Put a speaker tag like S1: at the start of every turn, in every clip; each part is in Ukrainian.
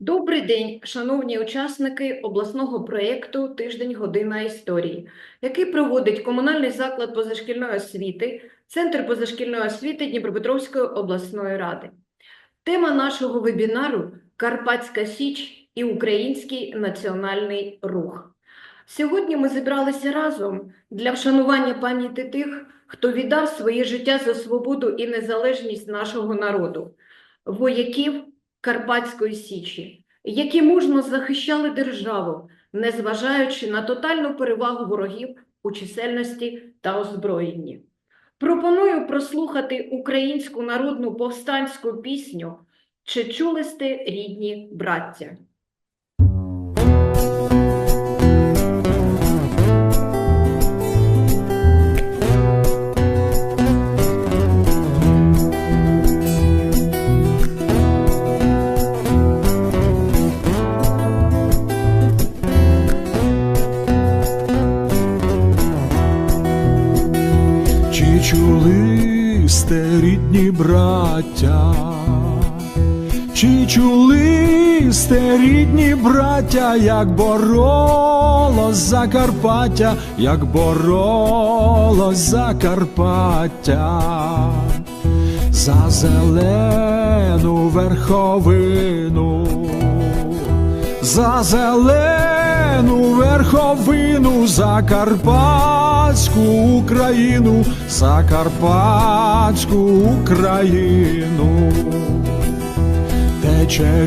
S1: Добрий день, шановні учасники обласного проєкту Тиждень година історії, який проводить комунальний заклад позашкільної освіти, Центр позашкільної освіти Дніпропетровської обласної ради. Тема нашого вебінару Карпатська Січ і Український національний рух. Сьогодні ми зібралися разом для вшанування пам'яті тих, хто віддав своє життя за свободу і незалежність нашого народу, вояків Карпатської Січі, які мужно захищали державу, незважаючи на тотальну перевагу ворогів у чисельності та озброєнні. Пропоную прослухати українську народну повстанську пісню «Чи чули сте рідні браття?»
S2: Сте рідні браття, як боролось Закарпаття, як боролось Закарпаття за зелену верховину, за зелену верховину, за Карпатську Україну, за Карпатську Україну. Тече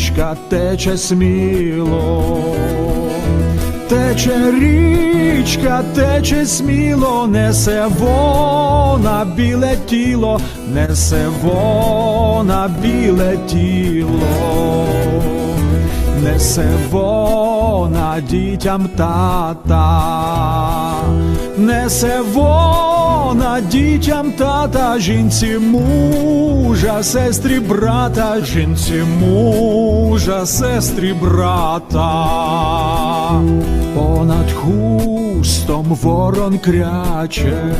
S2: річка, тече сміло, тече річка, тече сміло, несе вона біле тіло, несе вона біле тіло, несе вона дітям тата, несе вона дітям тата, жінці мужа, сестрі брата, жінці мужа, сестрі брата, понад хустом ворон кряче.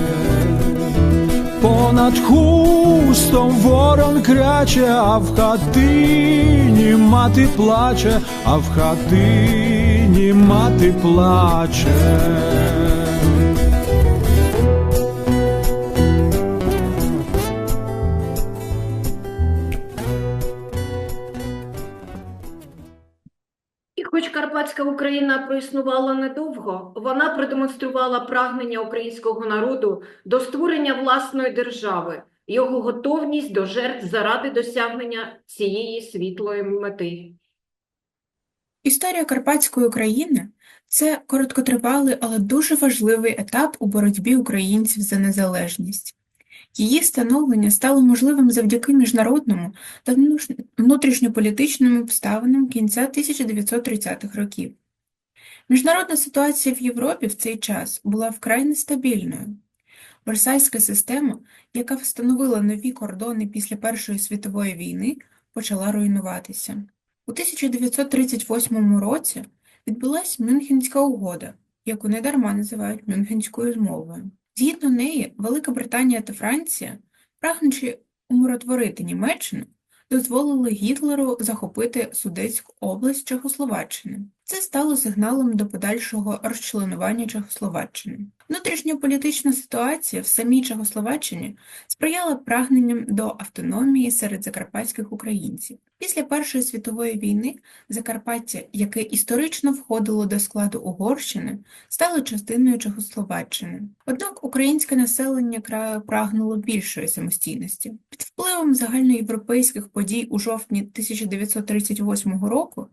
S2: Понад хустом ворон кряче, а в хатині мати плаче, а в хатині мати плаче.
S1: Хоч Карпатська Україна проіснувала недовго, вона продемонструвала прагнення українського народу до створення власної держави, його готовність до жертв заради досягнення цієї світлої мети.
S3: Історія Карпатської України – це короткотривалий, але дуже важливий етап у боротьбі українців за незалежність. Її становлення стало можливим завдяки міжнародному та внутрішньополітичним обставинам кінця 1930-х років. Міжнародна ситуація в Європі в цей час була вкрай нестабільною. Версальська система, яка встановила нові кордони після Першої світової війни, почала руйнуватися. У 1938 році відбулась Мюнхенська угода, яку недарма називають Мюнхенською змовою. Згідно неї, Велика Британія та Франція, прагнучи умиротворити Німеччину, дозволили Гітлеру захопити Судетську область Чехословаччини. Це стало сигналом до подальшого розчленування Чехословаччини. Внутрішньополітична ситуація в самій Чехословаччині сприяла прагненням до автономії серед закарпатських українців. Після Першої світової війни Закарпаття, яке історично входило до складу Угорщини, стало частиною Чехословаччини. Однак українське населення краю прагнуло більшої самостійності. Під впливом загальноєвропейських подій у жовтні 1938 року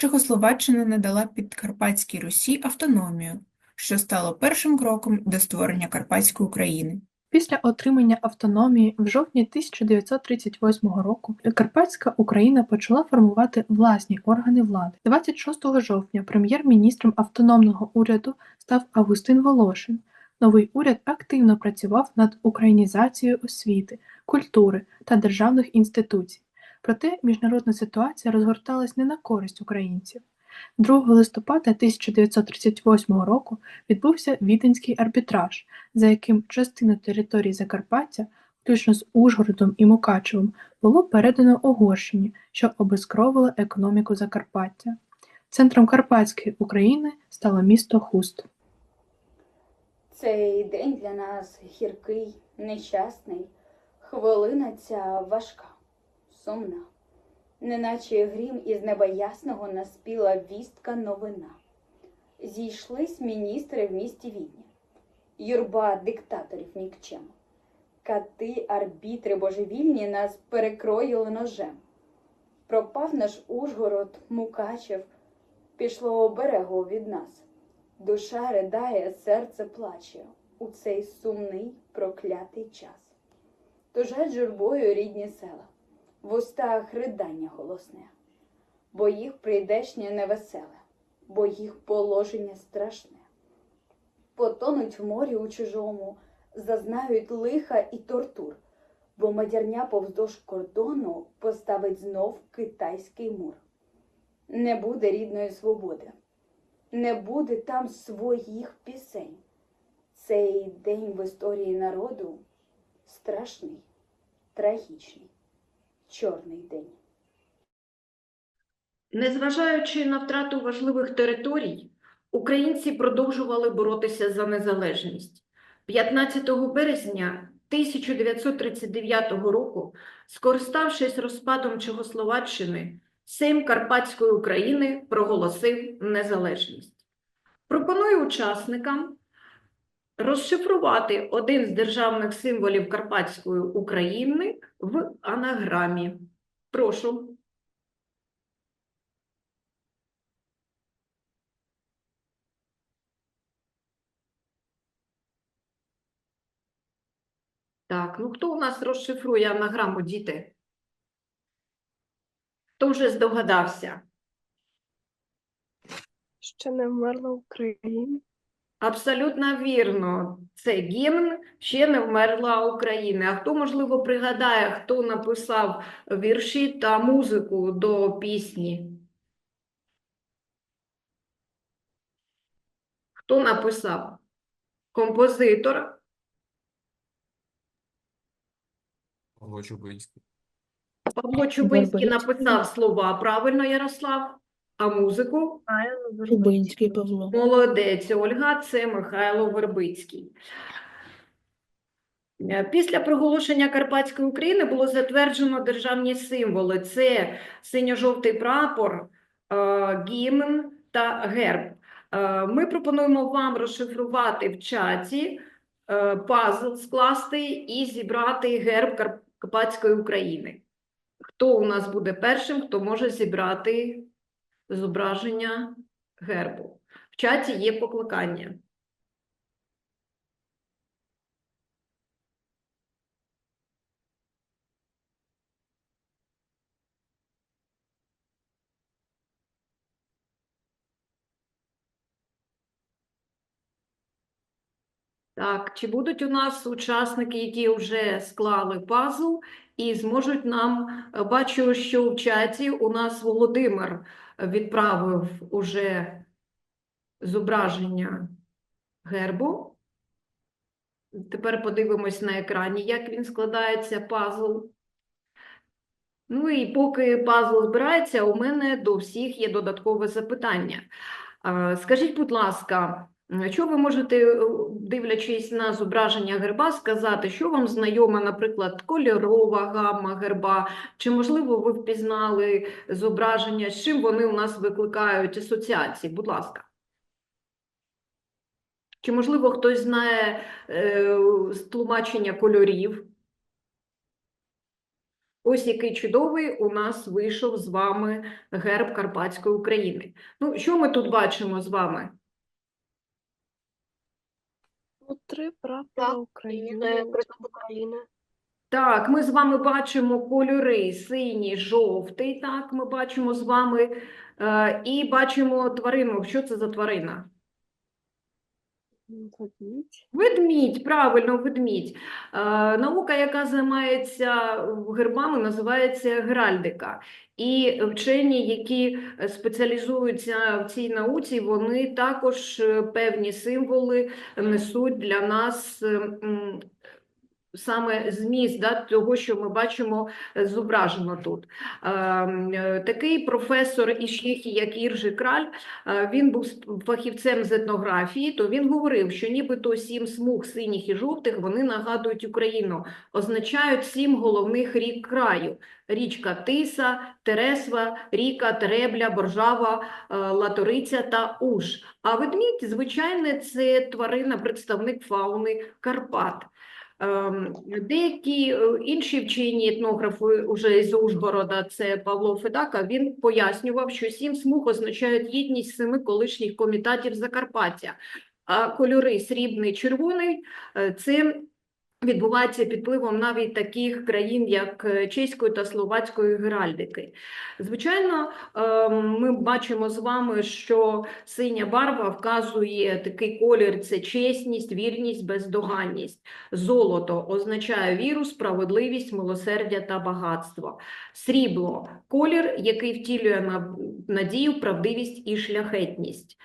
S3: Чехословаччина надала Підкарпатській Русі автономію, що стало першим кроком до створення Карпатської України.
S4: Після отримання автономії в жовтні 1938 року Карпатська Україна почала формувати власні органи влади. 26 жовтня прем'єр-міністром автономного уряду став Августин Волошин. Новий уряд активно працював над українізацією освіти, культури та державних інституцій. Проте міжнародна ситуація розгорталась не на користь українців. 2 листопада 1938 року відбувся Віденський арбітраж, за яким частину території Закарпаття включно з Ужгородом і Мукачевом, було передано Угорщині, що обезкровило економіку Закарпаття. Центром Карпатської України стало місто Хуст.
S5: Цей день для нас гіркий, нещасний, хвилина ця важка, сумна, неначе грім із неба ясного наспіла вістка новина. Зійшлись міністри в місті Відні, юрба диктаторів нікчем. Кати, арбітри божевільні нас перекроїли ножем. Пропав наш Ужгород, Мукачев, пішло оберегу від нас. Душа ридає, серце плаче у цей сумний проклятий час. Тужать журбою рідні села, в устах ридання голосне, бо їх прийдешнє невеселе, бо їх положення страшне. Потонуть в морі у чужому, зазнають лиха і тортур, бо мадярня повздовж кордону поставить знов китайський мур. Не буде рідної свободи не буде там своїх пісень. Цей день в історії народу страшний, трагічний, чорний день.
S1: Незважаючи на втрату важливих територій, українці продовжували боротися за незалежність. 15 березня 1939 року, скориставшись розпадом Чехословаччини, Сейм Карпатської України проголосив незалежність. Пропоную учасникам розшифрувати один з державних символів Карпатської України в анаграмі. Прошу. Так, ну хто у нас розшифрує анаграму, діти? Хто вже здогадався?
S6: Ще не вмерла Україна.
S1: Абсолютно вірно. Це гімн «Ще не вмерла Україна». А хто, можливо, пригадає, хто написав вірші та музику до пісні? Хто написав? Композитор?
S7: Павло Чубинський.
S1: Павло Чубинський написав слова, правильно, Ярослав? А музику?
S6: Чубинський Павло.
S1: Молодець, Ольга, це Михайло Вербицький. Е, Після проголошення Карпатської України було затверджено державні символи. Це синьо-жовтий прапор, е, гімн та герб. Е, Ми пропонуємо вам розшифрувати в чаті, пазл скласти і зібрати герб Карпатської України. Хто у нас буде першим, хто може зібрати зображення гербу? В чаті є покликання. Так, чи будуть у нас учасники, які вже склали пазл і зможуть нам, е, бачу, що в чаті у нас Володимир відправив уже зображення гербу. Тепер подивимось на екрані, як він складається пазл. Ну і поки пазл збирається, у мене до всіх є додаткове запитання. Скажіть, будь ласка, що ви можете, е, дивлячись на зображення герба, сказати, що вам знайома, наприклад, кольорова гамма герба, чи, можливо, ви впізнали зображення, з чим вони у нас викликають асоціації? Будь ласка. Чи, можливо, хтось знає е, тлумачення кольорів? Ось який чудовий у нас вийшов з вами герб Карпатської України. Ну, що ми тут бачимо з вами?
S6: Ну, три прапора України. України.
S1: Так, ми з вами бачимо кольори синій, жовтий, так, ми бачимо з вами е, і бачимо тварину. Що це за тварина?
S6: Ведмідь.
S1: Правильно, ведмідь. Е, наука, яка займається гербами, називається геральдика. І вчені, які спеціалізуються в цій науці, вони також е, певні символи несуть для нас саме зміст да, того, що ми бачимо е, зображено тут. Ем, е, Такий професор із Чехії, як Іржи Краль, е, він був фахівцем з етнографії, то він говорив, що нібито сім смуг синіх і жовтих вони нагадують Україну, означають сім головних рік краю. Річка Тиса, Тересва, Ріка, Теребля, Боржава, Латориця та Уж. А ведмідь, звичайно, це тварина, представник фауни Карпат. Ем, Деякі е, інші вчені етнографи уже з Ужгорода, це Павло Федака, він пояснював, що сім смуг означають єдність семи колишніх комітатів Закарпаття, а кольори срібний, червоний е, це відбувається під впливом навіть таких країн, як е, чеської та словацької геральдики. Звичайно, ем, ми бачимо з вами, що синя барва вказує такий колір: це чесність, вірність, бездоганність. Золото означає віру, справедливість, милосердя та багатство. Срібло колір, який втілює на- надію, правдивість і шляхетність.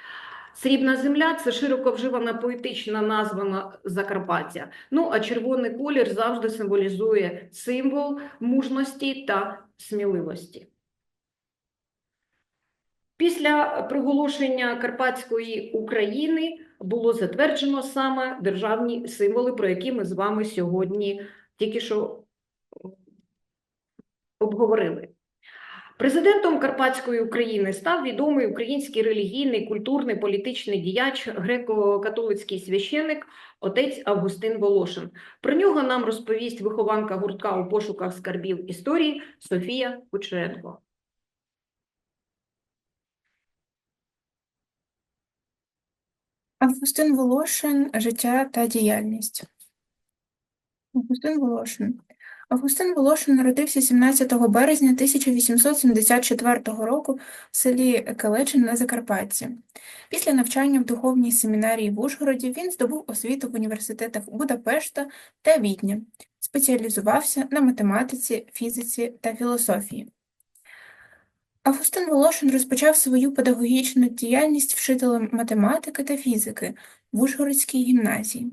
S1: Срібна земля це широко вживана поетична назва на Закарпаття. Ну а червоний колір завжди символізує символ мужності та сміливості. Після проголошення Карпатської України було затверджено саме державні символи, про які ми з вами сьогодні тільки що обговорили. Президентом Карпатської України став відомий український релігійний, культурний, політичний діяч, греко-католицький священик, отець Августин Волошин. Про нього нам розповість вихованка гуртка у пошуках скарбів історії Софія Кучеренко.
S3: Августин Волошин Життя та діяльність. Августин Волошин. Августин Волошин народився 17 березня 1874 року в селі Келечин на Закарпатті. Після навчання в духовній семінарії в Ужгороді він здобув освіту в університетах Будапешта та Відня, спеціалізувався на математиці, фізиці та філософії. Августин Волошин розпочав свою педагогічну діяльність вчителем математики та фізики в Ужгородській гімназії.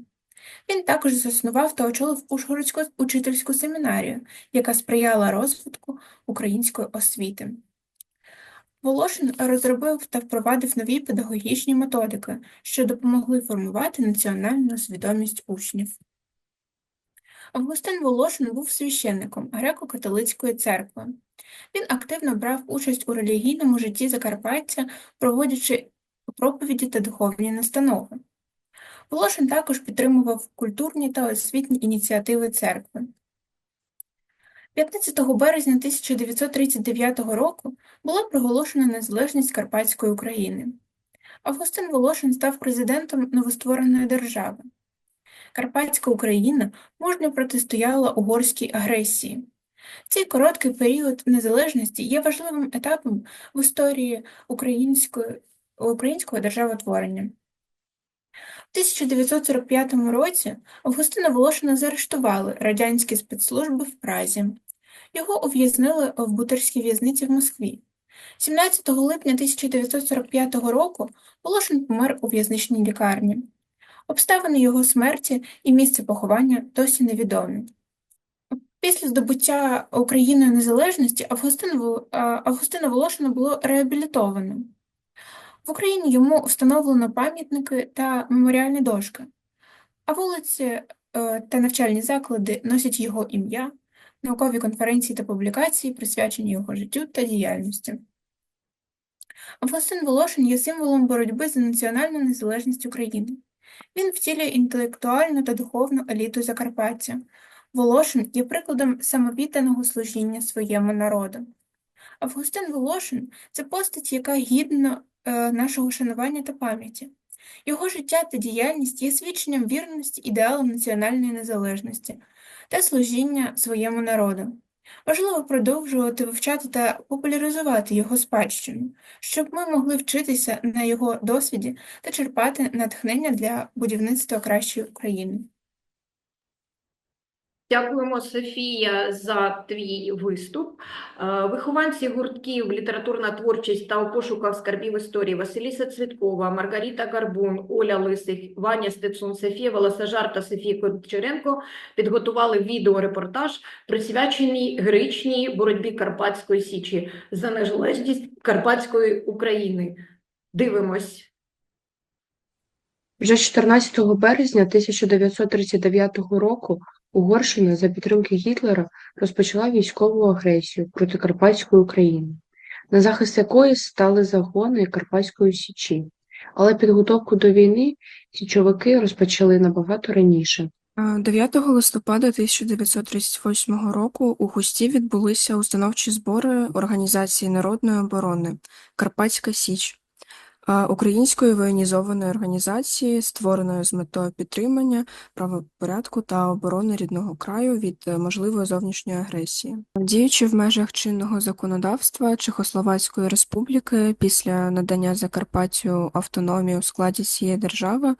S3: Він також заснував та очолив Ужгородську учительську семінарію, яка сприяла розвитку української освіти. Волошин розробив та впровадив нові педагогічні методики, що допомогли формувати національну свідомість учнів. Августин Волошин був священником греко-католицької церкви. Він активно брав участь у релігійному житті Закарпаття, проводячи проповіді та духовні настанови. Волошин також підтримував культурні та освітні ініціативи церкви. 15 березня 1939 року була проголошена незалежність Карпатської України. Августин Волошин став президентом новоствореної держави. Карпатська Україна мужньо протистояла угорській агресії. Цей короткий період незалежності є важливим етапом в історії українського державотворення. В 1945 році Августина Волошина заарештували радянські спецслужби в Празі. Його ув'язнили в Бутирській в'язниці в Москві. 17 липня 1945 року Волошин помер у в'язничній лікарні. Обставини його смерті і місце поховання досі невідомі. Після здобуття Україною незалежності Августин Августина Волошина було реабілітовано. В Україні йому встановлено пам'ятники та меморіальні дошки, а вулиці е, та навчальні заклади носять його ім'я, наукові конференції та публікації присвячені його життю та діяльності. Августин Волошин є символом боротьби за національну незалежність України. Він втілює інтелектуальну та духовну еліту Закарпаття. Волошин є прикладом самовідданого служіння своєму народу. Августин Волошин це постать, яка гідна е, нашого шанування та пам'яті. Його життя та діяльність є свідченням вірності ідеалам національної незалежності та служіння своєму народу. Важливо продовжувати вивчати та популяризувати його спадщину, щоб ми могли вчитися на його досвіді та черпати натхнення для будівництва кращої України.
S1: Дякуємо, Софія, за твій виступ. Е, Вихованці гуртків «Літературна творчість» та «У пошуках скарбів історії» Василіса Цвіткова, Маргарита Гарбун, Оля Лисих, Ваня Стецун, Софія Волосожар та Софія Кочеренко підготували відеорепортаж, присвячений героїчній боротьбі Карпатської Січі за незалежність Карпатської України. Дивимось.
S8: Вже 14 березня 1939 року Угорщина за підтримки Гітлера розпочала військову агресію проти Карпатської України, на захист якої стали загони Карпатської Січі. Але підготовку до війни січовики розпочали набагато раніше.
S9: Е, 9 листопада 1938 року у Хусті відбулися установчі збори Організації народної оборони «Карпатська Січ», української воєнізованої організації, створеної з метою підтримання правопорядку та оборони рідного краю від е, можливої зовнішньої агресії. Діючи в межах чинного законодавства Чехословацької республіки після надання Закарпаттю автономії у складі цієї держави,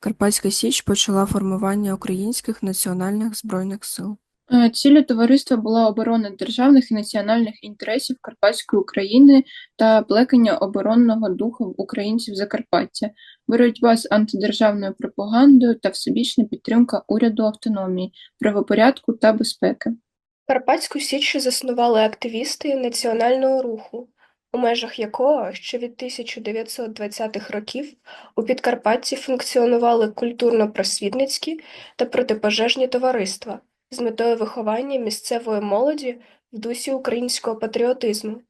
S9: Карпатська Січ почала формування українських національних збройних сил.
S10: Е, Ціллю товариства була оборона державних і національних інтересів Карпатської України та плекання оборонного духу українців Закарпаття, боротьба з антидержавною пропагандою та всебічна підтримка уряду автономії, правопорядку та безпеки.
S6: Карпатську Січ заснували активісти національного руху, у межах якого ще від 1920-х років у Підкарпатті функціонували культурно-просвітницькі та протипожежні товариства з метою виховання місцевої молоді в дусі українського патріотизму.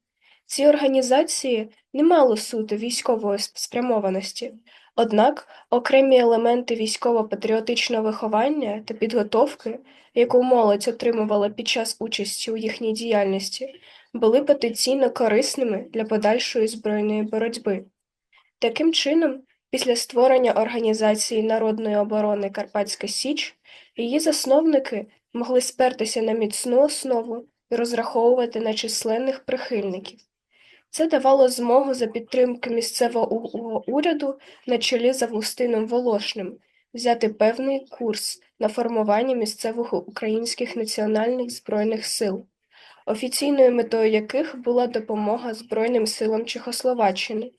S6: Ці організації не мали суто військової спрямованості, однак окремі елементи військово-патріотичного виховання та підготовки, яку молодь отримувала під час участі у їхній діяльності, були потенційно корисними для подальшої збройної боротьби. Таким чином, після створення Організації народної оборони Карпатська Січ, її засновники могли спертися на міцну основу і розраховувати на численних прихильників. Це давало змогу за підтримки місцевого уряду на чолі з Августином Волошним взяти певний курс на формування місцевих українських національних збройних сил, офіційною метою яких була допомога Збройним силам Чехословаччини.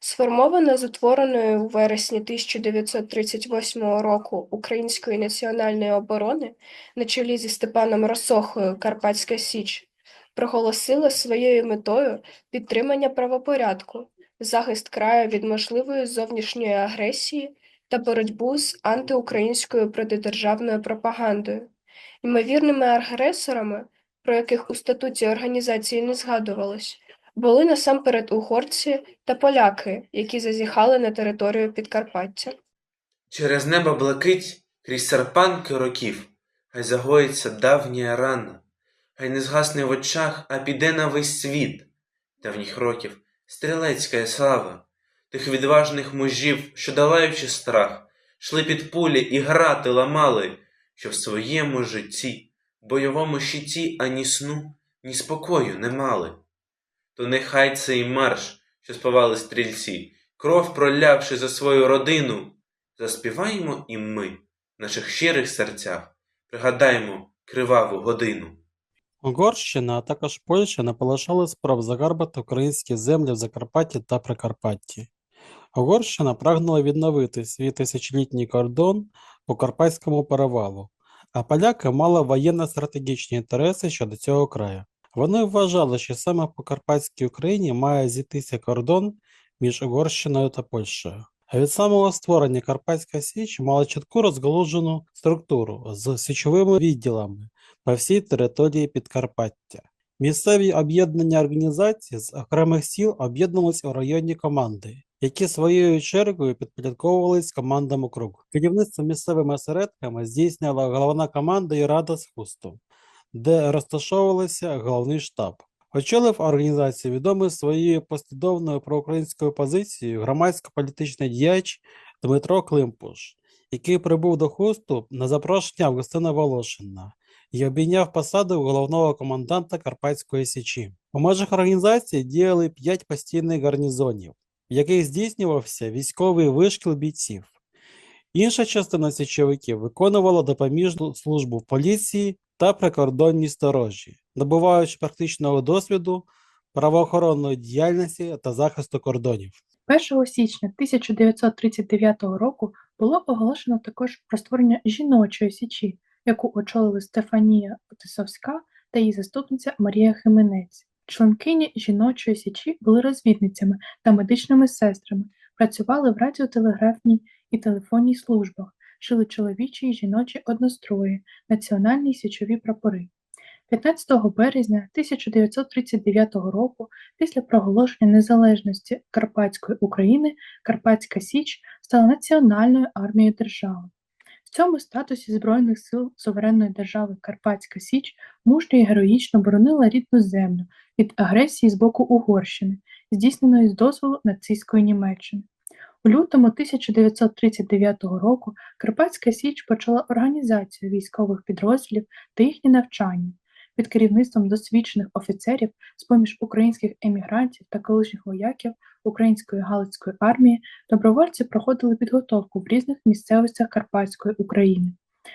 S6: Сформована з утвореної у вересні 1938 року Української національної оборони на чолі зі Степаном Росохою Карпатська Січ проголосила своєю метою підтримання правопорядку, захист краю від можливої зовнішньої агресії та боротьбу з антиукраїнською протидержавною пропагандою. Ймовірними агресорами, про яких у статуті організації не згадувалось, були насамперед угорці та поляки, які зазіхали на територію Підкарпаття.
S11: Через небо блакить крізь серпанки років, хай загоїться давня рана, хай не згасне в очах, а піде на весь світ давніх років стрілецька слава, тих відважних мужів, що долаючи страх, шли під пулі і грати ламали, що в своєму житті, бойовому щиті ані сну, ні спокою не мали. То нехай цей марш, що співали стрільці, кров пролявши за свою родину, заспіваємо і ми наших щирих серцях, пригадаємо криваву годину.
S12: Угорщина, а також Польща не полишали спроб загарбати українські землі в Закарпатті та Прикарпатті. Угорщина прагнула відновити свій тисячолітній кордон по Карпатському перевалу, а поляки мали воєнно-стратегічні інтереси щодо цього краю. Вони вважали, що саме по Карпатській Україні має зійтися кордон між Угорщиною та Польщею. А від самого створення Карпатська Січ мала чітку розгалужену структуру з січовими відділами по всій території Підкарпаття. Місцеві об'єднання організацій з окремих сіл об'єднувались у районні команди, які своєю чергою підпорядковувались командам округу. Керівництво місцевими осередками здійснювала головна команда і рада з хусту, де розташовувався головний штаб. Очолив організацію відомий своєю послідовною проукраїнською позицією громадсько-політичний діяч Дмитро Климпуш, який прибув до хусту на запрошення Августина Волошина і обійняв посаду головного коменданта Карпатської Січі. У межах організації діяли п'ять постійних гарнізонів, в яких здійснювався військовий вишкіл бійців. Інша частина січовиків виконувала допоміжну службу в поліції та прикордонній сторожі, набуваючи практичного досвіду правоохоронної діяльності та захисту кордонів.
S4: 1 січня 1939 року було оголошено також про створення жіночої січі, яку очолили Стефанія Тисовська та її заступниця Марія Хименець. Членкині жіночої січі були розвідницями та медичними сестрами, працювали в радіотелеграфній і телефонній службах, шили чоловічі і жіночі однострої, національні січові прапори. 15 березня 1939 року, після проголошення незалежності Карпатської України, Карпатська Січ стала національною армією держави. В цьому статусі Збройних сил суверенної держави Карпатська Січ мужньо і героїчно боронила рідну землю від агресії з боку Угорщини, здійсненої з дозволу нацистської Німеччини. У лютому 1939 року Карпатська Січ почала організацію військових підрозділів та їхнє навчання під керівництвом досвідчених офіцерів з-поміж українських емігрантів та колишніх вояків Української Галицької армії добровольці проходили підготовку в різних місцевостях Карпатської України.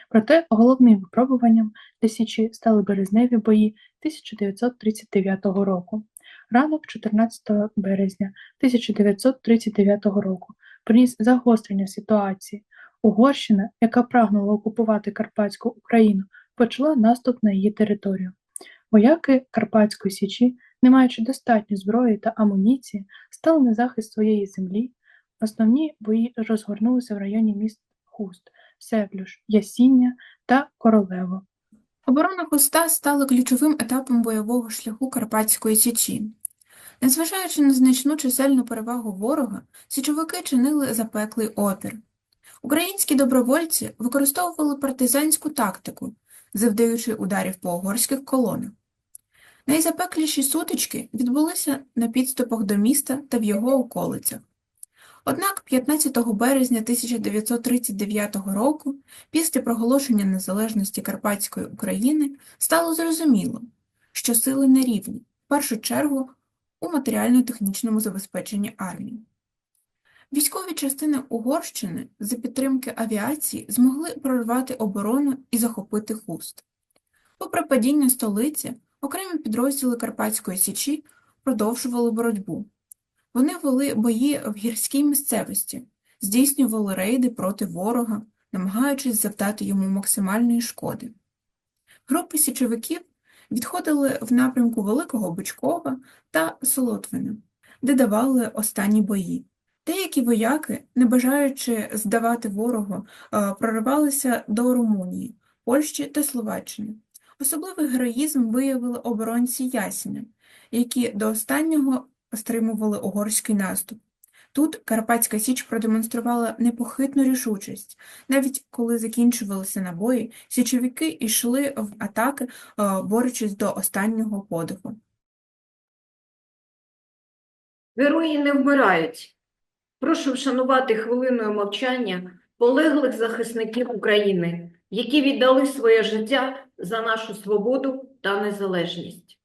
S4: Проте головним випробуванням для Січі стали березневі бої 1939 року. Ранок 14 березня 1939 року приніс загострення ситуації. Угорщина, яка прагнула окупувати Карпатську Україну, почала наступ на її територію. Вояки Карпатської Січі, не маючи достатньо зброї та амуніції, стали на захист своєї землі. Основні бої розгорнулися в районі міст Хуст, Севлюш, Ясіння та Королево.
S3: Оборона Хуста стала ключовим етапом бойового шляху Карпатської Січі. Незважаючи на значну чисельну перевагу ворога, січовики чинили запеклий опір. Українські добровольці використовували партизанську тактику, завдаючи ударів по угорських колонах. Найзапекліші сутички відбулися на підступах до міста та в його околицях. Однак 15 березня 1939 року, після проголошення незалежності Карпатської України, стало зрозуміло, що сили не рівні, в першу чергу у матеріально-технічному забезпеченні армії. Військові частини Угорщини за підтримки авіації змогли прорвати оборону і захопити Хуст. Попри падіння столиці, окремі підрозділи Карпатської Січі продовжували боротьбу. Вони вели бої в гірській місцевості, здійснювали рейди проти ворога, намагаючись завдати йому максимальної шкоди. Групи січовиків відходили в напрямку Великого Бучкова та Солотвина, де давали останні бої. Деякі вояки, не бажаючи здавати ворогу, е, проривалися до Румунії, Польщі та Словаччини. Особливий героїзм виявили оборонці Ясіня, які до останнього стримували угорський наступ. Тут Карпатська Січ продемонструвала непохитну рішучість. Навіть коли закінчувалися набої, січовики йшли в атаки, е, борючись до останнього подиху.
S1: Герої не вмирають. Прошу вшанувати хвилиною мовчання полеглих захисників України, які віддали своє життя за нашу свободу та незалежність.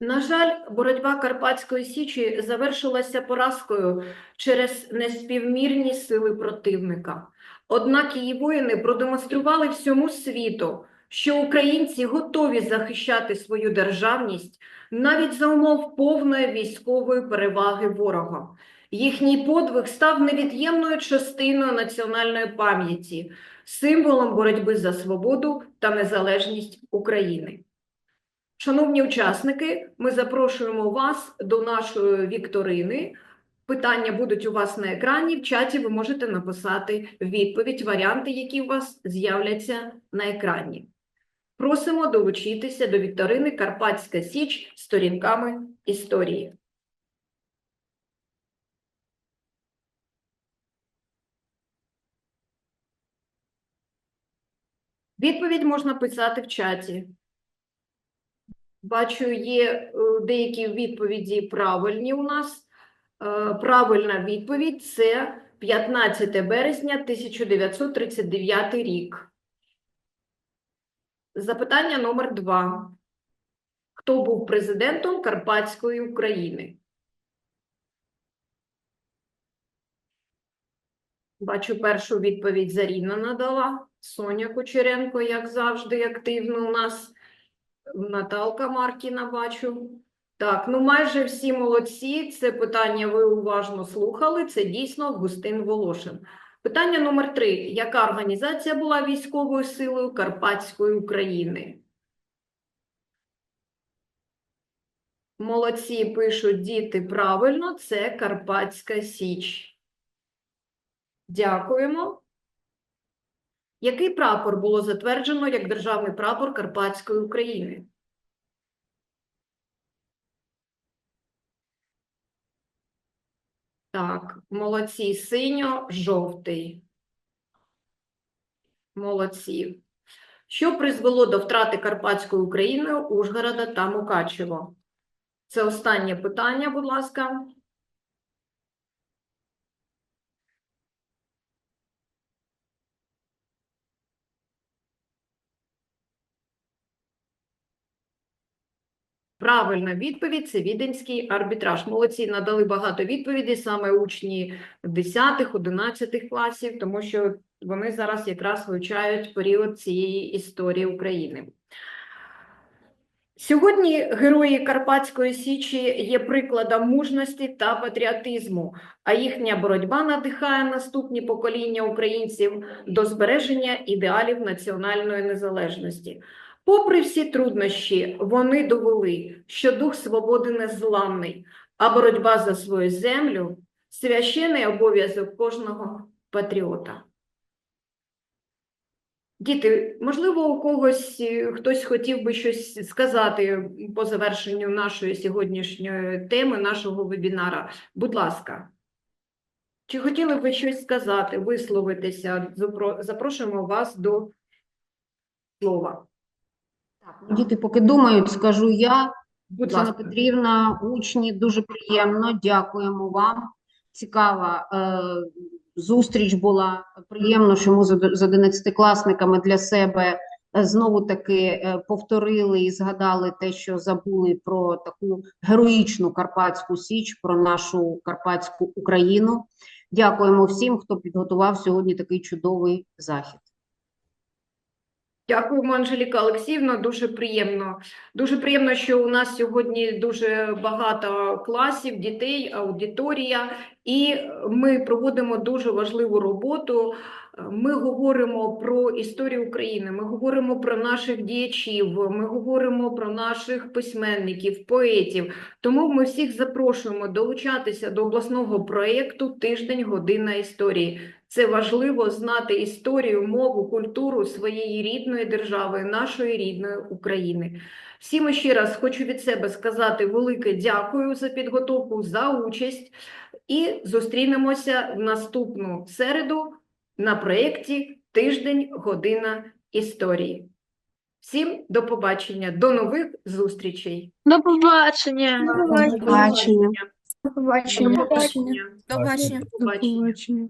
S1: На жаль, боротьба Карпатської Січі завершилася поразкою через неспівмірні сили противника. Однак її воїни продемонстрували всьому світу, що українці готові захищати свою державність навіть за умов повної військової переваги ворога. Їхній подвиг став невід'ємною частиною національної пам'яті, символом боротьби за свободу та незалежність України. Шановні учасники, ми запрошуємо вас до нашої вікторини. Питання будуть у вас на екрані. В чаті ви можете написати відповідь, варіанти, які у вас з'являться на екрані. Просимо долучитися до вікторини Карпатська Січ сторінками історії. Відповідь можна писати в чаті. Бачу, є е, деякі відповіді правильні у нас. Е, Правильна відповідь це 15 березня 1939 рік. Запитання номер два. Хто був президентом Карпатської України? Бачу, першу відповідь Заріна надала. Соня Кучеренко, як завжди, активно у нас. Наталка Маркіна бачу. Так, ну майже всі молодці. Це питання ви уважно слухали. Це дійсно Августин Волошин. Питання номер три. Яка організація була військовою силою Карпатської України? Молодці пишуть діти правильно, це Карпатська Січ. Дякуємо. Який прапор було затверджено як державний прапор Карпатської України? Так, молодці, синьо-жовтий. Молодці. Що призвело до втрати Карпатської України, Ужгорода та Мукачево? Це останнє питання, будь ласка. Правильна відповідь це віденський арбітраж. Молодці надали багато відповідей, саме учні 10-11 класів, тому що вони зараз якраз вивчають період цієї історії України. Сьогодні герої Карпатської Січі є прикладом мужності та патріотизму, а їхня боротьба надихає наступні покоління українців до збереження ідеалів національної незалежності. Попри всі труднощі, вони довели, що дух свободи незламний, а боротьба за свою землю священий обов'язок кожного патріота. Діти, можливо, у когось е, хтось хотів би щось сказати по завершенню нашої сьогоднішньої теми, нашого вебінара. Будь ласка. Чи хотіли б ви щось сказати, висловитися? Запрошуємо вас до слова.
S13: Ну, Діти поки думають, скажу я.
S1: Будь
S13: Оксана. Петрівна, учні, дуже приємно, дякуємо вам. Цікава е, зустріч була. Приємно, що ми з од- з одинадцятикласниками для себе е, знову таки е, повторили і згадали те, що забули про таку героїчну Карпатську Січ, про нашу Карпатську Україну. Дякуємо всім, хто підготував сьогодні такий чудовий захід.
S1: Дякуємо, Анжеліка Олексіївна. Дуже приємно. Дуже приємно, що у нас сьогодні дуже багато класів, дітей, аудиторія, і ми проводимо дуже важливу роботу. Ми говоримо про історію України, ми говоримо про наших діячів, ми говоримо про наших письменників, поетів. Тому ми всіх запрошуємо долучатися до обласного проєкту Тиждень година історії. Це важливо знати історію, мову, культуру своєї рідної держави, нашої рідної України. Всім ще раз хочу від себе сказати велике дякую за підготовку, за участь і зустрінемося в наступну середу на проєкті Тиждень година історії. Всім до побачення, до нових зустрічей.
S14: До побачення.
S1: До побачення.
S8: побачення.
S1: До побачення.
S3: До побачення.
S1: До побачення.